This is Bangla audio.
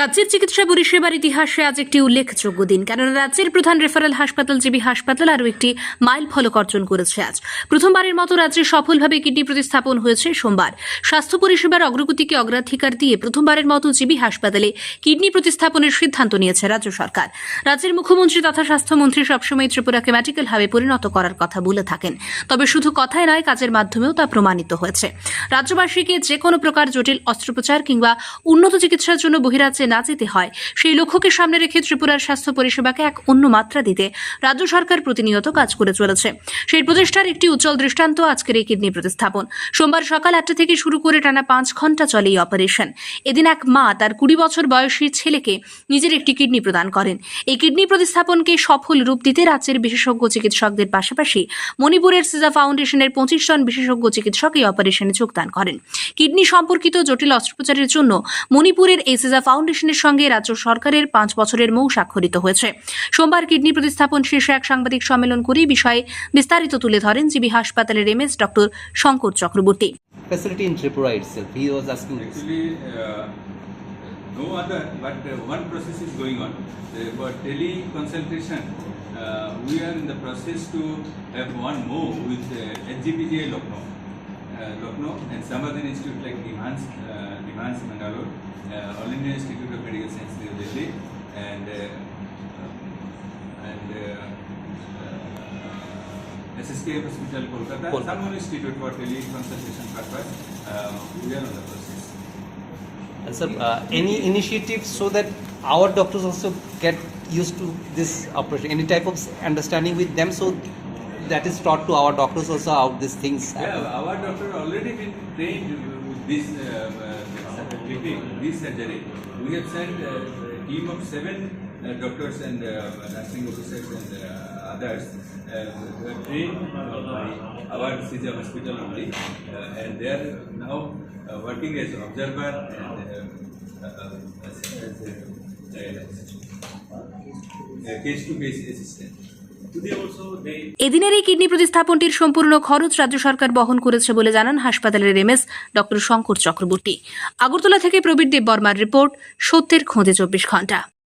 রাজ্যের চিকিৎসা পরিষেবার ইতিহাসে আজ একটি উল্লেখযোগ্য দিন, কেননা রাজ্যের প্রধান রেফারেল হাসপাতাল জিবি হাসপাতাল আরও একটি মাইল ফলক অর্জন করেছে আজ। প্রথমবারের মতো রাজ্যে সফলভাবে কিডনি প্রতিস্থাপন হয়েছে সোমবার। স্বাস্থ্য পরিষেবার অগ্রগতিকে অগ্রাধিকার দিয়ে প্রথমবারের মতো জিবি হাসপাতালে কিডনি প্রতিস্থাপনের সিদ্ধান্ত নিয়েছে রাজ্য সরকার। রাজ্যের মুখ্যমন্ত্রী তথা স্বাস্থ্যমন্ত্রী সবসময় ত্রিপুরাকে মেডিকেল হাবে পরিণত করার কথা বলে থাকেন। তবে শুধু কথায় নয়, কাজের মাধ্যমেও তা প্রমাণিত হয়েছে। রাজ্যবাসীকে যে কোনো প্রকার জটিল অস্ত্রোপচার কিংবা উন্নত চিকিৎসার জন্য বহিরাজ্যে না যেতে হয়। সেই লক্ষ্যকে সামনে রেখে ত্রিপুরার স্বাস্থ্য পরিষেবাকে এক অন্য মাত্রা দিতে রাজ্য সরকার প্রতিনিয়ত কাজ করে চলেছে। সেই প্রচেষ্টার একটি উজ্জ্বল দৃষ্টান্ত আজকের এই কিডনি প্রতিস্থাপন। সোমবার সকাল আটটা থেকে শুরু করে টানা পাঁচ ঘণ্টা চলে এই অপারেশন। এদিন এক মা তার কুড়ি বছর বয়সী ছেলেকে নিজের একটি কিডনি প্রদান করেন। এই কিডনি প্রতিস্থাপনকে সফল রূপ দিতে রাজ্যের বিশেষজ্ঞ চিকিৎসকদের পাশাপাশি মণিপুরের সিজা ফাউন্ডেশনের পঁচিশ জন বিশেষজ্ঞ চিকিৎসক এই অপারেশনে যোগদান করেন। কিডনি সম্পর্কিত জটিল অস্ত্রোপচারের জন্য মণিপুরের এই সিজা ফাউন্ডেশনের সঙ্গে রাজ্য সরকারের পাঁচ বছরের মৌ স্বাক্ষরিত হয়েছে সোমবার কিডনি প্রতিস্থাপন শীর্ষে এক সাংবাদিক সম্মেলন করে বিষয়ে বিস্তারিত তুলে ধরেন জিবি হাসপাতালের MS doctor Shankar Chakraborty facility in Tripura itself. He was asking this. Actually, uh, no other, but uh, one process is going on. Uh, for teleconsultation, uh, we are in the process to have one more with uh, HGPGI Lucknow, uh, Lucknow, and some other institute like Nimhans, uh, Nimhans Bangalore, uh, All India Institute of Medical Science, New Delhi, and uh, and. Uh, uh, SSK Hospital, Kolkata, Kolkata. some institute for teleconsultation purpose. Uh, we are on the process. And sir, uh, any initiative so that our doctors also get used to this operation? Any type of understanding with them so that is taught to our doctors also how these things Yeah, our doctor already been trained with this uh, uh, this surgery. We have sent uh, a team of seven uh, doctors and uh, nursing officers and uh, others uh, trained by our Caesar hospital only, uh, and they are now working as observer and as, as a, a case-to-case assistant. এদিনের এই কিডনি প্রতিস্থাপনটির সম্পূর্ণ খরচ রাজ্য সরকার বহন করেছে বলে জানান হাসপাতালের এমএস ডক্টর শঙ্কর চক্রবর্তী। আগরতলা থেকে প্রবীর দেব বর্মার রিপোর্ট, সত্যের খোঁজে চব্বিশ ঘণ্টা